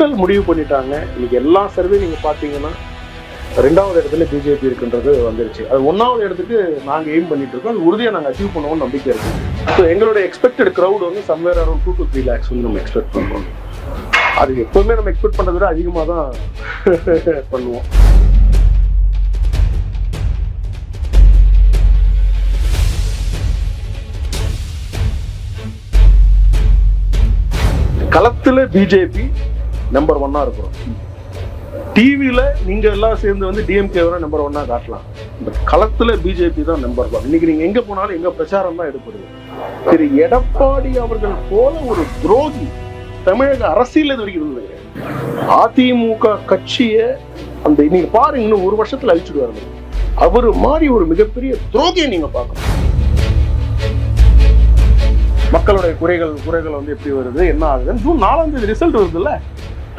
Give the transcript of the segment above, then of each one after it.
மக்கள் முடிவு பண்ணிட்டாங்க. இன்னைக்கு எல்லா சர்வே நீங்க பாத்தீங்கன்னா ரெண்டாவது இடத்துல பிஜேபி இருக்குன்றது வந்துருச்சு. அது ஒன்றாவது இடத்துக்கு நாங்க எய்ம் பண்ணிட்டு இருக்கோம். அது உறுதியாக நாங்கள் அச்சீவ் பண்ணுவோம்னு நம்பிக்கை இருக்கு. ஸோ எங்களுடைய எக்ஸ்பெக்டட் க்ரௌட் வந்து somewhere around two to three lakhs வந்து நம்ம எக்ஸ்பெக்ட் பண்ணுறோம் அது எப்பவுமே நம்ம எக்ஸ்பெக்ட் பண்ணுறத விட அதிகமாக தான் பண்ணுவோம். களத்துல பிஜேபி நம்பர் ஒன்னா இருக்கிறோம் டிவியில நீங்க எல்லாம் சேர்ந்து வந்து டிஎம்கே வர நம்பர் ஒன்னா காட்டலாம். இந்த களத்துல பிஜேபி தான் நம்பர் ஒன் இன்னைக்கு நீங்க எங்க போனாலும் எங்க பிரச்சாரம் தான் எடுப்படுது திரு எடப்பாடி அவர்கள் போல ஒரு துரோகி தமிழக அரசியல் இது வரைக்கும் இருந்தது அதிமுக கட்சியை அந்த நீங்க பாருங்க இன்னும் ஒரு வருஷத்துல அழிச்சுடுவாரு அவர் மாதிரி ஒரு மிகப்பெரிய துரோகியை நீங்க பார்க்கணும். மக்களுடைய குறைகள் குறைகள் வந்து எப்படி வருது என்ன ஆகுது ஜூன் நாலாம் தேதி ரிசல்ட் வருதுல்ல.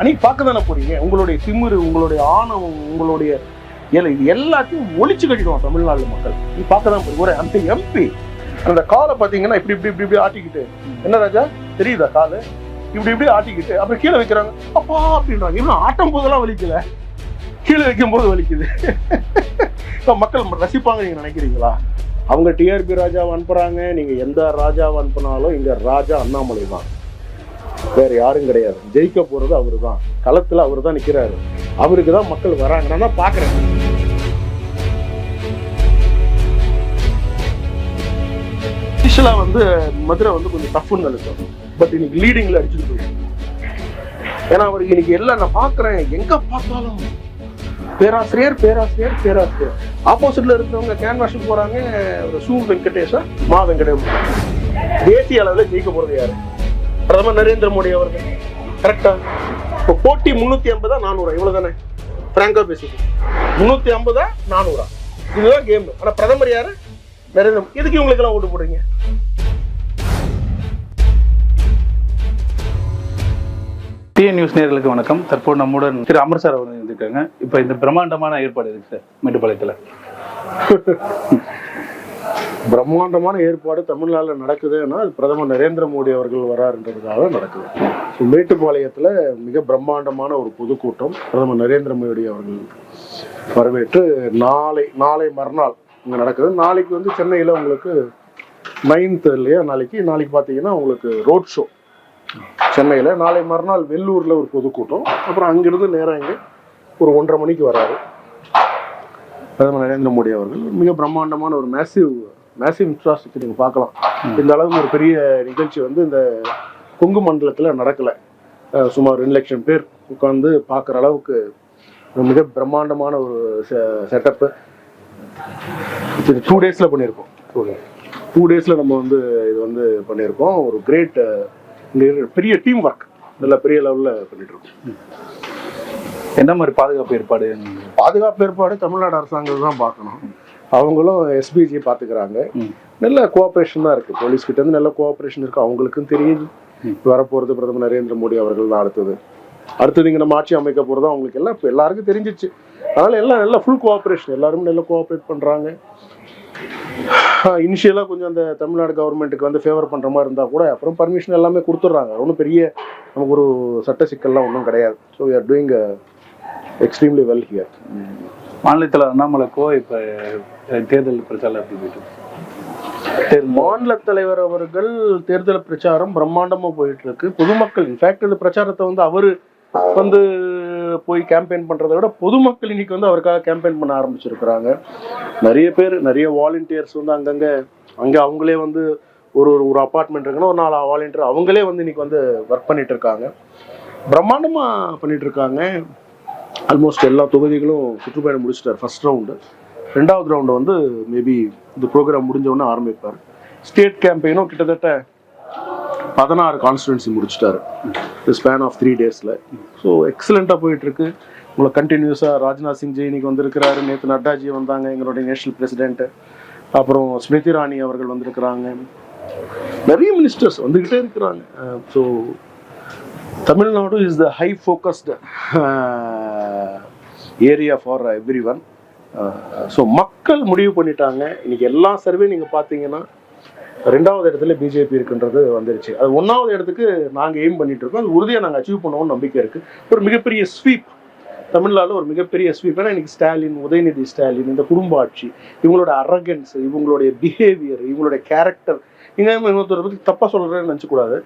அன்னைக்கு பார்க்க தானே போறீங்க? உங்களுடைய திமிரு உங்களுடைய ஆணவம் உங்களுடைய இது எல்லாத்தையும் ஒழிச்சு கட்டிடுவோம் தமிழ்நாடு மக்கள். நீ பார்க்க தான் போறீங்க. ஒரு அந்த எம்பி அந்த காலை பார்த்தீங்கன்னா இப்படி இப்படி இப்படி இப்படி ஆட்டிக்கிட்டு. என்ன ராஜா? தெரியுதா காலு? இப்படி இப்படி ஆட்டிக்கிட்டு அப்புறம் கீழே வைக்கிறாங்க. அப்பா அப்படின்றாங்க. இன்னும் ஆட்டும் போதெல்லாம் வலிக்கல. கீழே வைக்கும் போது வலிக்குது. இப்போ மக்கள் ரசிப்பாங்க நீங்க நினைக்கிறீங்களா? அவங்க டிஆர்பி ராஜாவை அனுப்புறாங்க. நீங்க எந்த ராஜாவை அனுப்புனாலும் இங்க ராஜா அண்ணாமலை தான் வேற யாரும் கிடையாது. ஜெயிக்க போறது அவரு தான் களத்துல அவரு தான் நிக்கிறாரு. அவருக்கு தான் மக்கள் வராங்க. நான் தான் பாக்குறேன் இனிஷியலா வந்து மதுரை வந்து கொஞ்சம் டஃப்னு நினைச்சோம். பட் இன்னைக்கு லீடிங்ல அடிச்சுட்டு போயிருக்கு ஏன்னா அவருக்கு இன்னைக்கு எல்லாம் நான் பாக்குறேன் எங்க பார்த்தாலும் பேராசிரியர் பேராசிரியர் பேராசிரியர். ஆப்போசிட்ல இருக்கிறவங்க கேன்வாஷுக்கு போறாங்க. ஒரு சு வெங்கடேஷா மா வெங்கடேஷ். தேசிய அளவில் ஜெயிக்க போறது யாரு? பிரதமர் நரேந்திர மோடி அவர்கள். கரெக்டா இப்போ போட்டி முன்னூத்தி ஐம்பதா நானூறா? இவ்வளவு தானே பிராங்கா பேசிட்டு. முன்னூத்தி ஐம்பதா நானூறா? இதுதான் கேம் ஆனா பிரதமர் யாரு? நரேந்திர மோடி. எதுக்கு இவங்களுக்கு எல்லாம் ஓட்டு போடுறீங்க? டிஎன் நியூஸ் நேர்களுக்கு வணக்கம். தற்போது நம்முடன் திரு அமர் சார் அவர்கள் இருக்காங்க இப்போ இந்த பிரம்மாண்டமான ஏற்பாடு இருக்கு சார் மேட்டுப்பாளையத்தில். பிரம்மாண்டமான ஏற்பாடு தமிழ்நாட்டில் நடக்குதுன்னா அது பிரதமர் நரேந்திர மோடி அவர்கள் வராருன்றதுக்காக நடக்குது. ஸோ மேட்டுப்பாளையத்தில் மிக பிரம்மாண்டமான ஒரு பொதுக்கூட்டம் பிரதமர் நரேந்திர மோடி அவர்கள் வரவேற்று நாளை நாளை மறுநாள் இங்கே நடக்குது. நாளைக்கு வந்து சென்னையில் உங்களுக்கு நைன்த் இல்லையா? நாளைக்கு நாளைக்கு பார்த்தீங்கன்னா உங்களுக்கு ரோட் ஷோ சென்னையில் நாளை மறுநாள் வெள்ளூரில் ஒரு பொதுக்கூட்டம். அப்புறம் அங்கிருந்து நேராக இங்கே ஒரு ஒன்றரை மணிக்கு வராரு. பிரதமர் நரேந்திர மோடி அவர்கள் மிக பிரம்மாண்டமான ஒரு மேசிவ் மேசிவ் இன்ஃப்ராஸ்ட்ரக்சர் நீங்கள் பார்க்கலாம். இந்த அளவுக்கு ஒரு பெரிய நிகழ்ச்சி வந்து இந்த கொங்கு மண்டலத்தில் நடக்கலை. சுமார் ரெண்டு லட்சம் பேர் உட்காந்து பார்க்குற அளவுக்கு மிக பிரம்மாண்டமான ஒரு செட்டப்பு டூ டேஸில் பண்ணியிருக்கோம். டூ டேஸில் நம்ம வந்து இது வந்து பண்ணியிருக்கோம். ஒரு கிரேட் பெரிய டீம் ஒர்க் நல்ல பெரிய லெவலில் பண்ணிட்டு இருக்கோம். என்ன மாதிரி பாதுகாப்பு ஏற்பாடு பாதுகாப்பு ஏற்பாடு தமிழ்நாடு அரசாங்கம் தான் பார்க்கணும். அவங்களும் எஸ்பிஜி பார்த்துக்கிறாங்க. நல்ல கோஆப்ரேஷன் தான் இருக்கு. போலீஸ் கிட்ட இருந்து நல்ல கோஆப்ரேஷன் இருக்கு. அவங்களுக்கும் தெரியுது. வரப்போறது பிரதமர் நரேந்திர மோடி அவர்கள் தான் அடுத்தது. அடுத்தது இங்க நம்ம ஆட்சி அமைக்க போறது அவங்களுக்கு எல்லாம் இப்ப எல்லாருக்கும் தெரிஞ்சிச்சு. அதனால எல்லாம் நல்ல ஃபுல் கோஆப்ரேஷன் எல்லாருமே நல்லா கோஆப்ரேட் பண்றாங்க. இனிஷியலாக கொஞ்சம் அந்த தமிழ்நாடு கவர்மெண்ட்டுக்கு வந்து ஃபேவர் பண்ணுற மாதிரி இருந்தால் கூட அப்புறம் பர்மிஷன் எல்லாமே கொடுத்துட்றாங்க. ஒன்றும் பெரிய நமக்கு ஒரு சட்ட சிக்கல்லாம் ஒன்றும் கிடையாது. So we are doing extremely well here மாநிலத்தில் அண்ணாமலைக்கோ இப்போ தேர்தல் பிரச்சாரம் எப்படி போயிட்டு மாநில தலைவர் அவர்கள் தேர்தல் பிரச்சாரம் பிரம்மாண்டமா போயிட்டு இருக்கு. பொதுமக்கள் இன்ஃபேக்ட் இந்த பிரச்சாரத்தை வந்து அவரு வந்து போய் கேம்பெயின் பண்றதை விட பொதுமக்கள் இன்னைக்கு வந்து அவருக்காக கேம்பெயின் பண்ண ஆரம்பிச்சிருக்கிறாங்க. நிறைய பேர் நிறைய வாலண்டியர்ஸ் வந்து அங்கங்க அங்க அவங்களே வந்து ஒரு ஒரு ஒரு அப்பார்ட்மெண்ட் இருக்குன்னா ஒரு நாலு வாலண்டியர் அவங்களே வந்து இன்னைக்கு வந்து ஒர்க் பண்ணிட்டு இருக்காங்க. பிரம்மாண்டமா பண்ணிட்டு இருக்காங்க. ஆல்மோஸ்ட் எல்லா தொகுதிகளும் சுற்றுப்பயணம் முடிச்சிட்டார். ஃபர்ஸ்ட் ரவுண்டு ரெண்டாவது ரவுண்டு வந்து மேபி இந்த ப்ரோக்ராம் முடிஞ்சவொன்னே ஆரம்பிப்பார். ஸ்டேட் கேம்பெயினும் கிட்டத்தட்ட பதினாறு கான்ஸ்டுவன்சி முடிச்சிட்டாரு. தி ஸ்பேன் ஆஃப் த்ரீ டேஸில் ஸோ எக்ஸலண்ட்டாக போயிட்டுருக்கு. உங்களை கண்டினியூஸாக ராஜ்நாத் சிங்ஜி இன்னைக்கு வந்திருக்கிறாரு. நேற்று நட்டாஜி வந்தாங்க எங்களுடைய நேஷனல் பிரசிடென்ட்டு அப்புறம் ஸ்மிருதி ராணி அவர்கள் வந்திருக்கிறாங்க. நிறைய மினிஸ்டர்ஸ் வந்துக்கிட்டே இருக்கிறாங்க. So Tamil Nadu is the high focused area for everyone so மக்கள் முடிவு பண்ணிட்டாங்க. இன்னைக்கு எல்லா சர்வே நீங்கள் பார்த்தீங்கன்னா ரெண்டாவது இடத்துல பிஜேபி இருக்குன்றது வந்துருச்சு. அது ஒன்றாவது இடத்துக்கு நாங்கள் எய்ம் பண்ணிட்டு இருக்கோம். அது உறுதியாக நாங்கள் அச்சீவ் பண்ணுவோம்னு நம்பிக்கை இருக்குது ஒரு மிகப்பெரிய ஸ்வீப் தமிழ்நாடு ஒரு மிகப்பெரிய ஸ்வீப் ஏன்னா இன்னைக்கு ஸ்டாலின் உதயநிதி ஸ்டாலின் இந்த குடும்ப ஆட்சி இவங்களோட அரகன்ஸ் இவங்களுடைய பிஹேவியர் இவங்களுடைய கேரக்டர் இங்கே இன்னொருத்தரை பற்றி தப்பாக சொல்கிறேன்னு நினச்சக்கூடாது.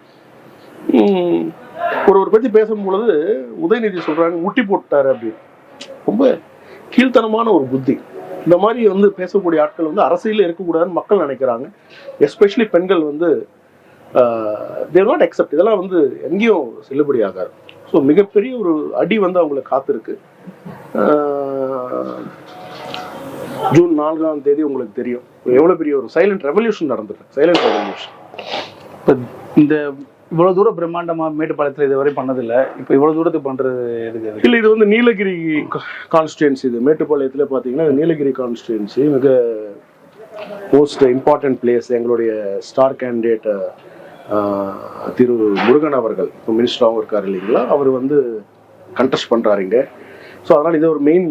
ஒருவர் பற்றி பேசும்பொழுது உதயநிதி சொல்கிறாங்க முட்டி போட்டார் அப்படின்னு. ரொம்ப கீழ்த்தனமான ஒரு புத்தி. இந்த மாதிரி வந்து பேசக்கூடிய ஆட்கள் வந்து அரசியலில் இருக்கக்கூடாதுன்னு மக்கள் நினைக்கிறாங்க. எஸ்பெஷலி பெண்கள் வந்து தேர் நாட் அக்செப்ட் இதெல்லாம் வந்து எங்கேயும் செல்லுபடி ஆகாது ஸோ மிகப்பெரிய ஒரு அடி வந்து அவங்களை காத்திருக்கு. ஜூன் நான்காம் தேதி உங்களுக்கு தெரியும். எவ்வளோ பெரிய ஒரு சைலண்ட் ரெவல்யூஷன் நடந்திருக்கு. சைலண்ட் ரெவல்யூஷன் இப்போ இந்த இவ்வளவு தூரம் பிரம்மாண்டமா மேட்டுப்பாளையத்துல இதுவரை பண்ணதில்ல. இப்போ இவ்வளவு தூரத்துக்கு பண்றது எதுக்கு? இல்லை இது வந்து நீலகிரி கான்ஸ்டியன்சி இது. மேட்டுப்பாளையத்தில் பார்த்தீங்கன்னா நீலகிரி கான்ஸ்டியன்சி மிக மோஸ்ட் இம்பார்ட்டன்ட் பிளேஸ் எங்களுடைய ஸ்டார் கேண்டிடேட் திரு முருகன் அவர்கள். இப்போ மினிஸ்டராகவும் இருக்கார் இல்லைங்களா? அவர் வந்து கண்டெஸ்ட் பண்ணுறாருங்க ஸோ அதனால் இது ஒரு மெயின்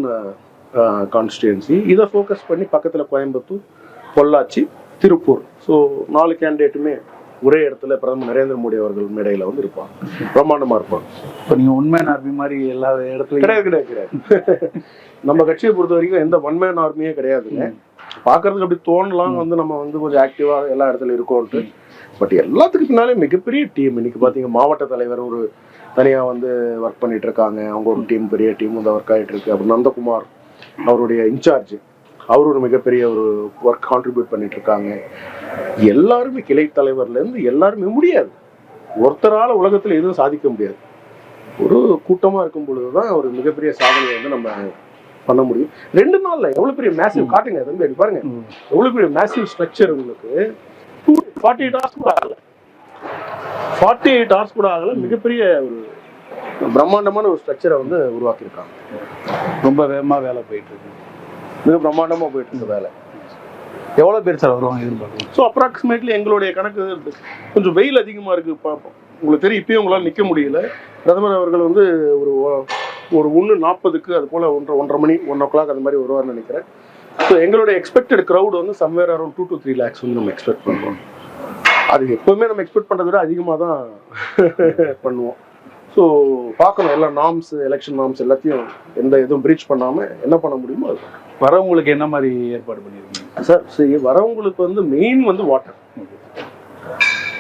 கான்ஸ்டியன்சி இதை ஃபோக்கஸ் பண்ணி பக்கத்தில் கோயம்புத்தூர் பொள்ளாச்சி திருப்பூர். ஸோ நாலு கேண்டிடேட்டுமே ஒரே இடத்துல பிரதமர் நரேந்திர மோடி அவர்கள் மேடையில் வந்து இருப்பாங்க. பிரம்மாண்டமாக இருப்பாங்க. இப்போ நீங்க உண்மையான ஆர்மி மாதிரி எல்லா இடத்துலயும் கிடையாது கிடையாது கிடையாது. நம்ம கட்சியை பொறுத்த வரைக்கும் எந்த ஒன் மேன் ஆர்மியே கிடையாதுங்க பார்க்கறதுக்கு அப்படி தோணலாம் வந்து நம்ம வந்து கொஞ்சம் ஆக்டிவா எல்லா இடத்துல இருக்கோம்ட்டு பட் எல்லாத்துக்கு பின்னாலே மிகப்பெரிய டீம் இன்னைக்கு பாத்தீங்க மாவட்ட தலைவர் ஒரு தனியா வந்து ஒர்க் பண்ணிட்டு இருக்காங்க. அவங்க ஒரு டீம் பெரிய டீம் வந்து ஒர்க் ஆயிட்டு இருக்கு. அப்புறம் நந்தகுமார் அவருடைய இன்சார்ஜ் அவர் ஒரு மிகப்பெரிய ஒரு ஒர்க் கான்ட்ரிபியூட் பண்ணிட்டு இருக்காங்க எல்லாருமே கிளை தலைவர்ல இருந்து எல்லாருமே முடியாது. ஒருத்தரால உலகத்துல எதுவும் சாதிக்க முடியாது. ஒரு கூட்டமா இருக்கும் பொழுதுதான் ஒரு மிகப்பெரிய சாதனையை வந்து நம்ம பண்ண முடியும். ரெண்டு நாள்ல எவ்வளவு பெரிய மேசிவ் காட்டுங்க தம்பி அப்படி பாருங்க. எவ்வளவு பெரிய மேசிவ் ஸ்ட்ரக்சர் உங்களுக்கு. ஃபார்ட்டி எயிட் ஹவர்ஸ் கூட ஆகல. ஃபார்ட்டி எயிட் ஹவர்ஸ் கூட ஆகல. மிகப்பெரிய ஒரு பிரம்மாண்டமான ஒரு ஸ்ட்ரக்சரை வந்து உருவாக்கியிருக்காங்க. ரொம்ப வேகமா வேலை போயிட்டு இருக்கு. மிக பிரம்மாண்டமா போயிட்டு இருக்க வேலை. எவ்வளவு பேர் சார் வருவாங்க எதிர்பார்க்கலாம் ஸோ அப்ராக்சிமேட்லி எங்களுடைய கணக்கு கொஞ்சம் வெயில் அதிகமா இருக்கு பார்ப்போம் உங்களுக்கு தெரியும் இப்பயும் உங்களால் நிற்க முடியல. பிரதமர் அவர்கள் வந்து ஒரு ஒரு ஒன்று நாற்பதுக்கு அது போல் ஒன்றரை ஒன்றரை மணி ஒன் ஓ கிளாக் அந்த மாதிரி வருவார்னு நினைக்கிறேன். ஸோ எங்களுடைய எக்ஸ்பெக்டட் க்ரௌட் வந்து somewhere around two to three lakhs வந்து நம்ம எக்ஸ்பெக்ட் பண்ணுறோம் அது எப்போவுமே நம்ம எக்ஸ்பெக்ட் பண்ணுறத விட அதிகமாக தான் பண்ணுவோம். ஸோ பார்க்கணும். எல்லா நார்ம்ஸ் எலெக்ஷன் நார்ம்ஸ் எல்லாத்தையும் எந்த எதுவும் பிரீச் பண்ணாமல் என்ன பண்ண முடியுமோ அது. வரவங்களுக்கு என்ன மாதிரி ஏற்பாடு பண்ணிருக்கீங்க? சார் சரி வரவங்களுக்கு வந்து மெயின் வந்து வாட்டர்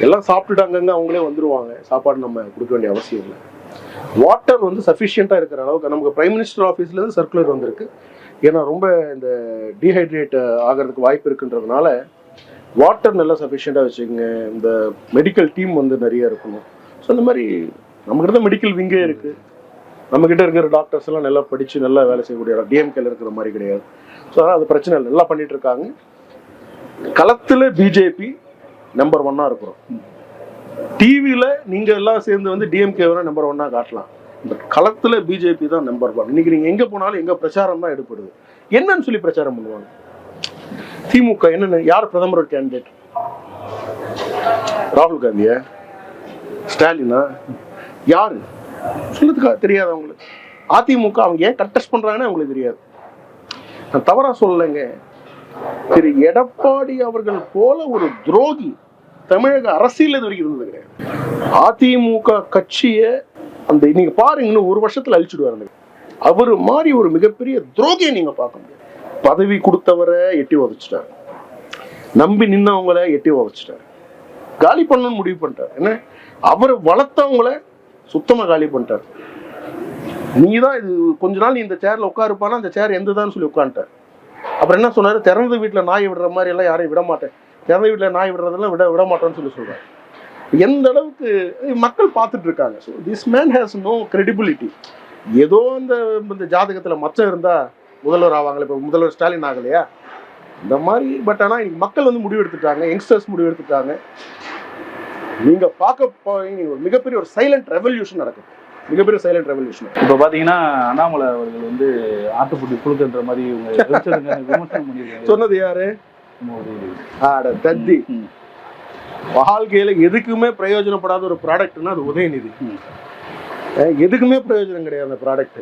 எல்லாம் சாப்பிட்டுட்டு அங்கங்க அவங்களே வந்துருவாங்க. சாப்பாடு நம்ம கொடுக்க வேண்டிய அவசியம் இல்லை. வாட்டர் வந்து சஃபிஷியண்ட்டாக இருக்கிற அளவுக்கு நமக்கு பிரைம் மினிஸ்டர் ஆஃபீஸ்லேருந்து சர்க்குலர் வந்திருக்கு. ஏன்னா ரொம்ப இந்த டீஹைட்ரேட் ஆகிறதுக்கு வாய்ப்பு இருக்குன்றதுனால வாட்டர் நல்லா சஃபிஷியண்ட்டாக வச்சுக்கோங்க. இந்த மெடிக்கல் டீம் வந்து நிறைய இருக்கணும். ஸோ இந்த மாதிரி நம்மகிட்ட தான் மெடிக்கல் விங்கே இருக்கு. கிட்ட இருக்கிற டாக்டர்ஸ் எல்லாம் நல்லா படிச்சு நல்லா வேலை செய்யக்கூடிய டிஎம்கேல இருக்கிற மாதிரி கிடையாது. ஸோ அதனால் அது பிரச்சனை இல்லை. நல்லா பண்ணிட்டு இருக்காங்க. களத்தில் பிஜேபி நம்பர் ஒன்னா இருக்கிறோம். டிவியில நீங்க எல்லாம் சேர்ந்து வந்து டிஎம்கே நம்பர் ஒன்னா காட்டலாம். பட் களத்துல பிஜேபி தான் நம்பர் ஒன் இன்னைக்கு நீங்க எங்க போனாலும் எங்க பிரச்சாரம் தான் எடுப்படுது என்னன்னு சொல்லி பிரச்சாரம் பண்ணுவாங்க. திமுக என்னன்னு யார் பிரதமர் கேண்டிடேட் ராகுல் காந்தியா? ஸ்டாலினா? யாரு? சொல்லுறதுக்கா தெரியாது அவங்களுக்கு. அதிமுக அவங்க ஏன் கண்டெஸ்ட் பண்றாங்கன்னு அவங்களுக்கு தெரியாது. நான் தவறா சொல்லலைங்க. திரு எடப்பாடி அவர்கள் போல ஒரு துரோகி தமிழக அரசியல் இது வரைக்கும் இருந்தது கிடையாது அதிமுக கட்சியை அந்த நீங்க பாருங்க இன்னும் ஒரு வருஷத்துல அழிச்சுடுவாரு அவர் மாதிரி ஒரு மிகப்பெரிய துரோகியை நீங்க பார்க்க முடியாது. பதவி கொடுத்தவரை எட்டி உதச்சிட்டாரு. நம்பி நின்னவங்கள எட்டி உதச்சிட்டாரு. காலி பண்ணணும்னு முடிவு பண்ணிட்டார். என்ன? அவர் வளர்த்தவங்கள சுத்தமாக காலி பண்ணிட்டார். நீ தான் இது கொஞ்ச நாள் நீ இந்த சேரில் உட்காருப்பானா அந்த சேர் எந்ததான்னு சொல்லி உட்காந்துட்டார் அப்புறம் என்ன சொன்னார்? திறந்த வீட்டில் நாய் விடுற மாதிரி எல்லாம் யாரையும் விட மாட்டேன். திறந்த வீட்டில் நாய் விடுறதெல்லாம் விட விட மாட்டோம்னு சொல்லி சொல்கிறேன் எந்த அளவுக்கு மக்கள் பார்த்துட்டு இருக்காங்க. So this man has no credibility ஏதோ இந்த இந்த ஜாதகத்தில் மச்சம் இருந்தால் முதல்வர் ஆவாங்களே இப்போ முதல்வர் ஸ்டாலின் ஆகலையா? இந்த மாதிரி பட் ஆனால் மக்கள் வந்து முடிவு எடுத்துட்டாங்க யங்ஸ்டர்ஸ் முடிவு எடுத்துட்டாங்க நீங்க பார்க்க மிகப்பெரிய ஒரு சைலண்ட் ரெவல்யூஷன் நடக்குது மிகப்பெரிய சைலண்ட் ரெவல்யூஷன் இப்போ பாத்தீங்கன்னா அண்ணாமலை அவர்கள் வந்து ஆட்டுக்குட்டி புழுக்கன்ற மாதிரி விமர்சனம் சொன்னது யாரு? ஆட தத்தி. வாழ்க்கையில எதுக்குமே பிரயோஜனப்படாத ஒரு ப்ராடக்ட்னா அது உதயநிதி. எதுக்குமே பிரயோஜனம் கிடையாது அந்த ப்ராடக்ட்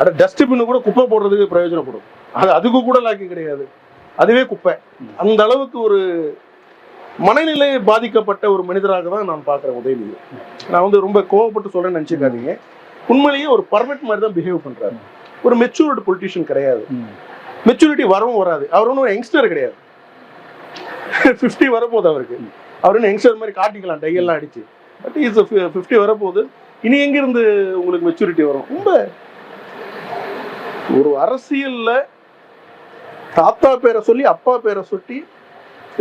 அட டஸ்ட்பின் கூட குப்பை போடுறதுக்கு பிரயோஜனப்படும். அது அதுக்கு கூட லாக்கி கிடையாது. அதுவே குப்பை. அந்த அளவுக்கு ஒரு மனநிலை பாதிக்கப்பட்ட ஒரு மனிதராக தான் நான் பார்க்குறேன் உதயநிதி. நான் வந்து ரொம்ப கோவப்பட்டு சொல்றேன்னு நினச்சிக்காதீங்க. உண்மையிலேயே ஒரு பர்மிட் மாதிரி தான் பிஹேவ் பண்றாரு. ஒரு மெச்சூர்டு பொலிட்டிஷியன் கிடையாது. மெச்சூரிட்டி வரவும் வராது. அவர் ஒன்றும் யங்ஸ்டர் கிடையாது. ஃபிஃப்டி வரப்போகுது அவருக்கு. அவர் யங்ஸ்டர் மாதிரி காட்டிக்கலாம். டையெல்லாம் அடிச்சு. பட் இஸ் ஃபிஃப்டி வரப்போகுது. இனி எங்கிருந்து உங்களுக்கு மெச்சூரிட்டி வரும்? ரொம்ப ஒரு அரசியலில் தாத்தா பேரை சொல்லி அப்பா பேரை சொல்லி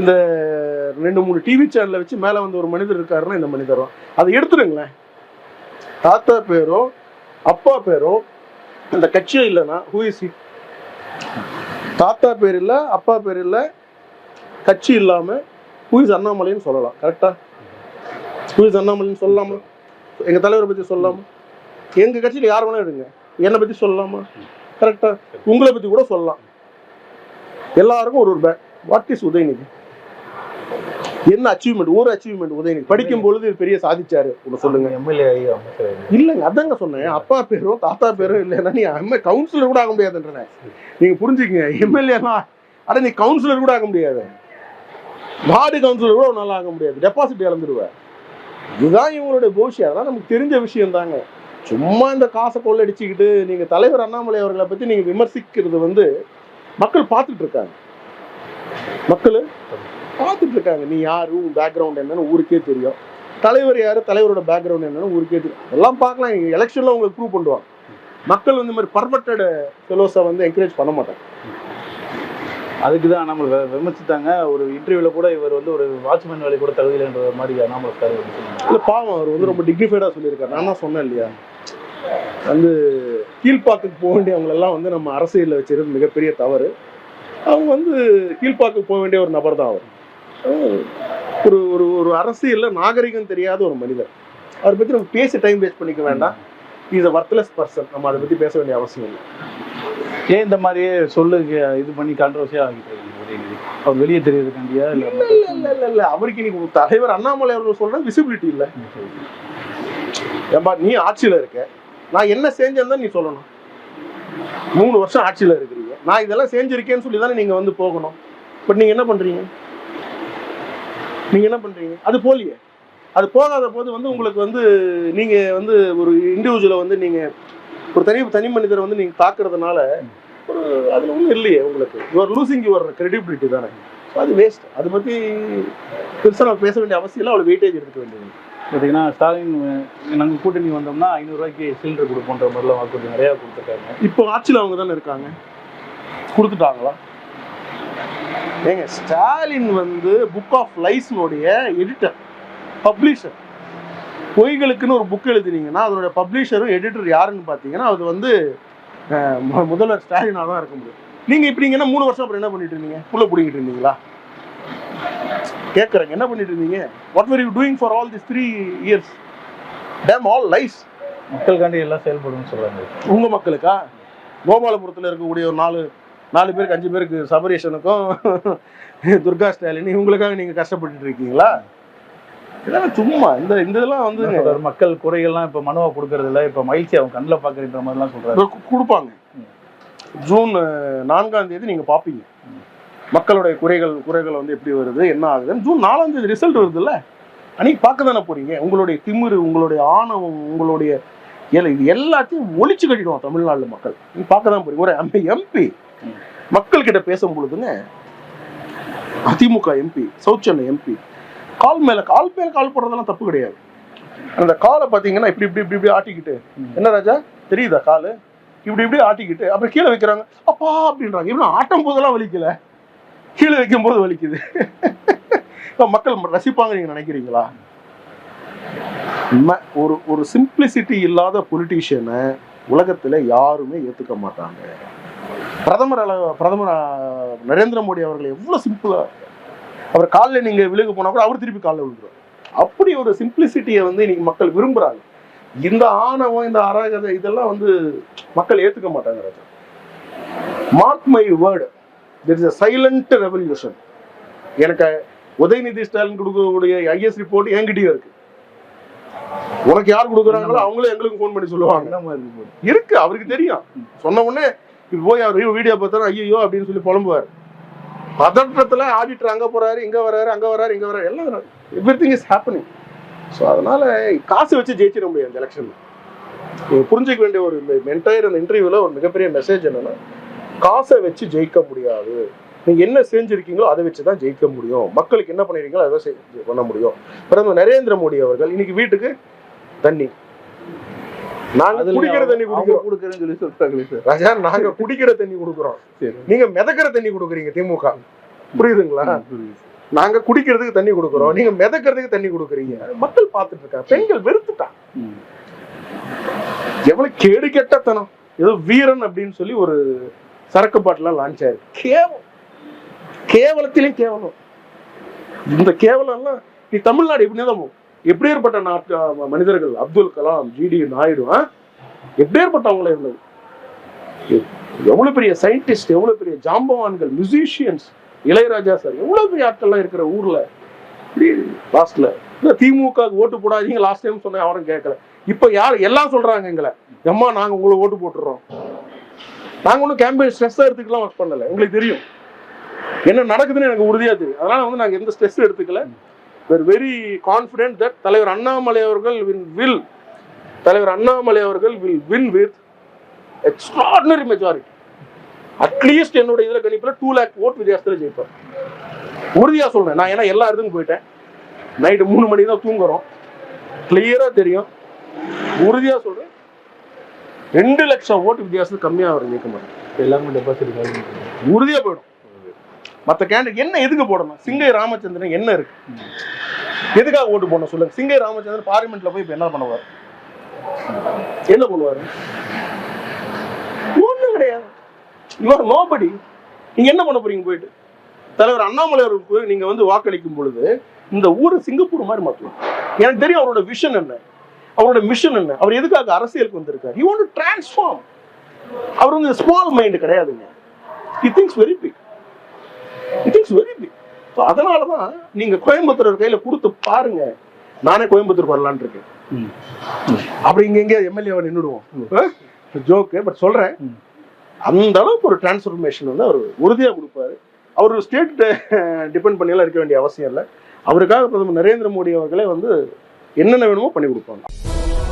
இந்த ரெண்டு மூணு டிவி சேனலை வச்சு மேலே வந்து ஒரு மனிதர் இருக்காருன்னா இந்த மனிதர்? அதை எடுத்துடுங்களேன். தாத்தா பேரோ அப்பா பேரோ அந்த கட்சியே இல்லைன்னா ஹூஇசி இஸ் தாத்தா பேர் இல்லை அப்பா பேர் இல்லை கட்சி இல்லாமல் ஹூஇஸ் அண்ணாமலைன்னு சொல்லலாம். கரெக்டா ஹூஇஸ் அண்ணாமலைன்னு சொல்லலாமா? எங்கள் தலைவரை பற்றி சொல்லலாமா? எங்கள் கட்சியில் யார் வேணால் எடுங்க. என்னை பற்றி சொல்லலாமா? கரெக்டா உங்களை பற்றி கூட சொல்லலாம். எல்லாருக்கும் ஒரு ஒரு பேக் வாட் இஸ் உதயநிதி? என்ன அச்சீவ்மெண்ட் ஒரு அச்சீவ்மெண்ட் உதயநிதி. படிக்கும் பொழுது பெரிய சாதிச்சாரு. ஒன்று சொல்லுங்க. எம்எல்ஏ. இல்லைங்க அதாங்க சொன்னேன். அப்பா பேரும் தாத்தா பேரும் இல்லைன்னா நீ எம்ஏ கவுன்சிலர் கூட ஆக முடியாதுன்றன. நீங்க புரிஞ்சுக்கங்க எம்எல்ஏலாம் அட நீ கவுன்சிலர் கூட ஆக முடியாது. வார்டு கவுன்சிலர் கூட நல்லா ஆக முடியாது. டெபாசிட் இழந்துருவேன் இதுதான் இவங்களுடைய போஷி. அதான் நமக்கு தெரிஞ்ச விஷயம் தாங்க. சும்மா இந்த காசை கொள்ளடிச்சுக்கிட்டு நீங்க தலைவர் அண்ணாமலை அவர்களை பத்தி நீங்க விமர்சிக்கிறது வந்து மக்கள் பார்த்துட்டு இருக்காங்க. மக்கள்? பார்த்துட்டு இருக்காங்க. நீ யாரு? உன் பேக்ரவுண்ட் என்னன்னு ஊருக்கே தெரியும். தலைவர் யாரு? தலைவரோட பேக்ரவுண்ட் என்னன்னு ஊருக்கே தெரியும். எல்லாம் பார்க்கலாம். எலெக்ஷன்ல உங்களுக்கு ப்ரூவ் பண்ணுவாங்க. மக்கள் வந்து மாதிரி பர்பட்டட் ஃபெலோஸை வந்து என்கரேஜ் பண்ண மாட்டாங்க. அதுக்கு தான் வி- விமர்சித்தாங்க. ஒரு இன்டர்வியூல கூட இவர் வந்து ஒரு வாட்ச்மேன் வேலை கூட தகுதியில்ன்ற மாதிரி அண்ணாமலை சொன்னாங்க. இல்ல பாவம். அவர் வந்து ரொம்ப டிக்னிஃபைடா சொல்லியிருக்காரு. நான் தான் சொன்னேன் இல்லையா? வந்து கீழ்ப்பாக்குக்கு போக வேண்டியவங்க எல்லாம் வந்து நம்ம அரசியலில் வச்சிருந்தது மிகப்பெரிய தவறு. அவங்க வந்து கீழ்ப்பாக்குக்கு போக வேண்டிய ஒரு நபர் தான் அவர். ஒரு ஒரு ஒரு அரசியல்ல நாகரிகம் தெரியாத ஒரு மனிதர். அவரை பத்தி நம்ம பேசி டைம் வேஸ்ட் பண்ணிக்க வேண்டாம். இஸ் அ ஒர்த்லெஸ் பர்சன் நம்ம அதை பத்தி பேச வேண்டிய அவசியம் இல்லை. ஏன் இந்த மாதிரியே சொல்லு இது பண்ணி கான்ட்ரவர்சியா ஆகிட்டு அவர் வெளியே தெரியறதுக்காண்டியா இல்ல இல்ல இல்ல இல்ல இல்ல அவருக்கு இன்னைக்கு ஒரு தலைவர் அண்ணாமலை அவர்கள் சொல்ற விசிபிலிட்டி இல்ல. ஏம்பா நீ ஆட்சியில இருக்க. நான் என்ன செஞ்சேன்னு நீ சொல்லணும். மூணு வருஷம் ஆட்சியில இருக்கிறீங்க. நான் இதெல்லாம் செஞ்சிருக்கேன்னு சொல்லி தானே நீங்க வந்து போகணும். பட் நீங்க என்ன பண்றீங்க? நீங்க என்ன பண்றீங்க? அது போலியே. அது போகாத போது வந்து உங்களுக்கு வந்து நீங்க வந்து ஒரு இண்டிவிஜுவலை வந்து நீங்க ஒரு தனி தனி மனிதரை வந்து நீங்க தாக்குறதுனால ஒரு அதுல ஒன்றும் இல்லையே உங்களுக்கு. யுவர் லூசிங் யுவர் கிரெடிபிலிட்டி தானே. So அது வேஸ்ட் அதை பத்தி பெருசா நம்ம பேச வேண்டிய அவசியம் இல்லை. அவ்வளோ வெயிட்டேஜ் எடுத்துக்க வேண்டியது. பார்த்தீங்கன்னா ஸ்டாலின் நாங்கள் கூட்டணி வந்தோம்னா ஐநூறுரூவாய்க்கு சிலிண்டர் கொடுப்போன்ற மாதிரிலாம் வாக்குறுதி நிறையா கொடுத்துருக்காங்க. இப்போ ஆட்சியில் அவங்க தானே இருக்காங்க? கொடுத்துட்டாங்களா? ஏங்க ஸ்டாலின் வந்து புக் ஆஃப் லைஸ்னுடைய எடிட்டர் பப்ளிஷர் பொய்களுக்குன்னு ஒரு புக் எழுதுனீங்கன்னா அதனுடைய பப்ளிஷரும் எடிட்டர் யாருன்னு பார்த்தீங்கன்னா அது வந்து முதல்வர் ஸ்டாலினாக தான் இருக்க முடியும். நீங்கள் இப்படி என்ன மூணு வருஷம் அப்புறம் என்ன பண்ணிட்டு இருந்தீங்க? புள்ள பிடிங்கிட்டு இருந்தீங்களா? கேட்குறேங்க என்ன பண்ணிட்டு இருந்தீங்க? What were you doing for all this three years damn all lies மக்களுக்காண்டி எல்லாம் செயல்படும்னு சொல்றாங்க. உங்க மக்களுக்கா? கோபாலபுரத்தில் இருக்கக்கூடிய ஒரு நாலு நாலு பேருக்கு அஞ்சு பேருக்கு சபரீஷனுக்கும் துர்கா ஸ்டாலின் இவங்களுக்காக நீங்க கஷ்டப்பட்டுட்டு இருக்கீங்களா? இதெல்லாம் சும்மா இந்த இந்த இதெல்லாம் வந்து மக்கள் குறைகள்லாம் இப்ப மனுவா கொடுக்கறது இல்ல இப்ப மகிழ்ச்சி அவங்க கண்ணில் பாக்குறன்ற மாதிரிலாம் சொல்றாரு. கொடுப்பாங்க. ஜூன் நான்காம் தேதி நீங்க பாப்பீங்க. மக்களுடைய குறைகள் குறைகள் வந்து எப்படி வருது என்ன ஆகுதுன்னு. ஜூன் நாலாம் தேதி ரிசல்ட் வருதுல்ல? அன்னைக்கு பார்க்க தானே போறீங்க? உங்களுடைய திமிரு உங்களுடைய ஆணவம் உங்களுடைய எல்லாத்தையும் ஒழிச்சு கட்டிடுவோம் தமிழ்நாடு மக்கள். நீ பார்க்க தான் போறீங்க. ஒரு எம்பி மக்கள் கிட்ட பேசும் பொழுதுங்க AIADMK MP south Chennai MP கால் மேல கால் மேல கால் போடுறதெல்லாம் தப்பு கிடையாது. அந்த காலை பார்த்தீங்கன்னா இப்படி இப்படி இப்படி இப்படி ஆட்டிக்கிட்டு என்ன ராஜா? தெரியுதா காலு? இப்படி இப்படி ஆட்டிக்கிட்டு அப்புறம் கீழே வைக்கிறாங்க. அப்பா அப்படின்றாங்க. இவன் ஆட்டும் போதெல்லாம் வலிக்கல. கீழே வைக்கும் போது வலிக்குது மக்கள் ரசிப்பாங்க நீங்க நினைக்கிறீங்களா? ஒரு ஒரு சிம்பிளிசிட்டி இல்லாத பொலிட்டீஷியனை உலகத்துல யாருமே ஏத்துக்க மாட்டாங்க. பிரதமர் பிரதமர் நரேந்திர மோடி அவர்கள் எவ்வளவு சிம்பிளா அவர் காலில் நீங்க விழுக போனா கூட அவர் திருப்பி காலில் விழுந்துருவார். அப்படி ஒரு சிம்பிளிசிட்டியை வந்து இன்னைக்கு மக்கள் விரும்புறாங்க. இந்த ஆணவம் இந்த அராகதை இதெல்லாம் வந்து மக்கள் ஏத்துக்க மாட்டாங்க mark my word there is a silent revolution எனக்கு உதயநிதி ஸ்டாலின் கொடுக்கக்கூடிய ஐஎஸ் ரிப்போர்ட் என்கிட்டயும் இருக்கு. உனக்கு யார் கொடுக்குறாங்களோ அவங்களும் எங்களுக்கு ஃபோன் பண்ணி சொல்லுவாங்க. என்ன மாதிரி இருக்கு? இருக்கு அவருக்கு தெரியும். சொன்ன உடனே இப்ப போய் அவர் வீடியோ பார்த்தா ஐயோ அப்படின்னு சொல்லி புலம்புவார். பதற்றத்தில் ஆடிட்டர் அங்கே போறாரு இங்கே வராரு அங்கே வராரு இங்கே வராரு. எல்லாம் everything is happening so அதனால காசு வச்சு ஜெயிச்சிட முடியாது அந்த எலெக்ஷன்ல நீங்க புரிஞ்சுக்க வேண்டிய ஒரு என்டையர் அந்த இன்டர்வியூவில் ஒரு மிகப்பெரிய மெசேஜ் என்னென்னா காசை வச்சு ஜெயிக்க முடியாது. நீங்கள் என்ன செஞ்சிருக்கீங்களோ அதை வச்சு தான் ஜெயிக்க முடியும். மக்களுக்கு என்ன பண்ணிருக்கீங்களோ அதை செய்~ பண்ண முடியும். பிரதமர் நரேந்திர மோடி அவர்கள் இன்னைக்கு வீட்டுக்கு தண்ணி. நாங்க குடிக்கிற தண்ணி குடிக்கிறோம். கொடுக்குறேன்னு சொல்லி சொல்றாங்களே சார். ராஜா நாங்க குடிக்கிற தண்ணி கொடுக்குறோம். நீங்க மிதக்கிற தண்ணி கொடுக்குறீங்க திமுக. புரியுதுங்களா. நாங்க குடிக்கிறதுக்கு தண்ணி கொடுக்குறோம். நீங்க மிதக்கிறதுக்கு தண்ணி கொடுக்குறீங்க. மக்கள் பார்த்துட்டு இருக்காங்க பெண்கள் வெறுத்துட்டான். எவ்வளவு கேடு கெட்டத்தனம். ஏதோ வீரன் அப்படின்னு சொல்லி ஒரு சரக்கு பாட்டிலாம் லான்ச் ஆயிருக்கு. கேவலம். கேவலத்திலையும் கேவலம். இந்த கேவலம்லாம் நீ தமிழ்நாடு எப்படின்னா எப்படி ஏற்பட்ட நாட்டு மனிதர்கள்? அப்துல் கலாம் ஜிடி நாயுடு ஆ? எப்படியேற்பட்டவங்கள இருந்தது? எவ்வளவு பெரிய சயின்டிஸ்ட் எவ்வளவு பெரிய ஜாம்பவான்கள் மியூசிஷியன்ஸ் இளையராஜா சார் எவ்வளவு பெரிய ஆட்கள்லாம் இருக்கிற ஊர்ல? லாஸ்ட்ல இந்த திமுக ஓட்டு போடாதீங்க லாஸ்ட் டைம் சொன்ன அவரும் கேட்கல. இப்ப யார் எல்லாம் சொல்றாங்க எங்களை. எம்மா நாங்க உங்களுக்கு ஓட்டு போட்டுறோம். நாங்க ஒன்றும் கேம்பெயின் ஸ்ட்ரெஸ் எடுத்துக்கலாம் ஒர்க் பண்ணல. உங்களுக்கு தெரியும். என்ன நடக்குதுன்னு எனக்கு உறுதியா தெரியும். அதனால வந்து நாங்க எந்த ஸ்ட்ரெஸ் எடுத்துக்கல. வேர் வெரி கான்ஃபிடென்ட் தட் தலைவர் அண்ணாமலை அவர்கள் வில் வில் தலைவர் அண்ணாமலை அவர்கள் will win with extraordinary majority at least என்னோட இதுல கணிப்புல டூ லேக் ஓட் வித்தியாசத்துல ஜெயிப்பார். உறுதியா சொல்றேன். நான் ஏன்னா எல்லா இடத்துக்கும் போயிட்டேன். நைட்டு மூணு மணி தான் தூங்குறோம். கிளியரா தெரியும். உறுதியா சொல்றேன். ரெண்டு லட்சம் ஓட்டு வித்தியாசத்துக்கு கம்மியா அவர் ஜெயிக்க மாட்டார். எல்லாமே டெபாசிட் காலி உறுதியா போயிடும். மத்த கேண்டிடேட் என்ன எதுக்கு போடணும்? சிங்கை ராமச்சந்திரன் என்ன இருக்கு? எதுக்காக ஓட்டு போடணும் சொல்லுங்க. சிங்கை ராமச்சந்திரன் பார்லிமெண்ட்ல போய் இப்ப என்ன பண்ணுவார்? என்ன பண்ணுவாரு? ஒண்ணும் கிடையாது. இவர் நோபடி நீங்க என்ன பண்ண போறீங்க போயிட்டு? தலைவர் அண்ணாமலை அவர்களுக்கு நீங்க வந்து வாக்களிக்கும் பொழுது இந்த ஊரை சிங்கப்பூர் மாதிரி மாற்றலாம் எனக்கு தெரியும் அவரோட விஷன் என்ன? அவரோட மிஷன் என்ன? அவர் எதுக்காக அரசியலுக்கு வந்திருக்காரு? யூ வாண்ட் டிரான்ஸ்ஃபார்ம் அவர் வந்து ஸ்மால் மைண்ட் கிடையாதுங்க. It thinks very big it thinks very big அதனால தான் நீங்க கோயம்புத்தூர் கையில கொடுத்து பாருங்க. நானே கோயம்புத்தூர் வரலான்னு இருக்கேன். ம். அப்படி இங்க எங்கேயாவது எம்எல்ஏவை நின்றுடுவோம் ஜோக்கு பட் சொல்றேன். ம். அந்த அளவுக்கு ஒரு டிரான்ஸ்ஃபர்மேஷன் வந்து அவர் உறுதியா கொடுப்பாரு. அவர் ஸ்டேட் டிபெண்ட் பண்ணியெல்லாம் இருக்க வேண்டிய அவசியம் இல்லை. அவருக்காக பிரதமர் நரேந்திர மோடி அவர்களே வந்து என்னென்ன வேணுமோ பண்ணி கொடுப்பாங்க.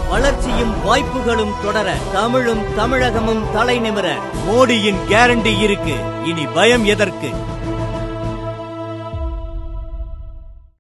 வளர்ச்சியும் வாய்ப்புகளும் தொடர தமிழும் தமிழகமும் தலை நிமிர மோடியின் கேரண்டி இருக்கு. இனி பயம் எதற்கு?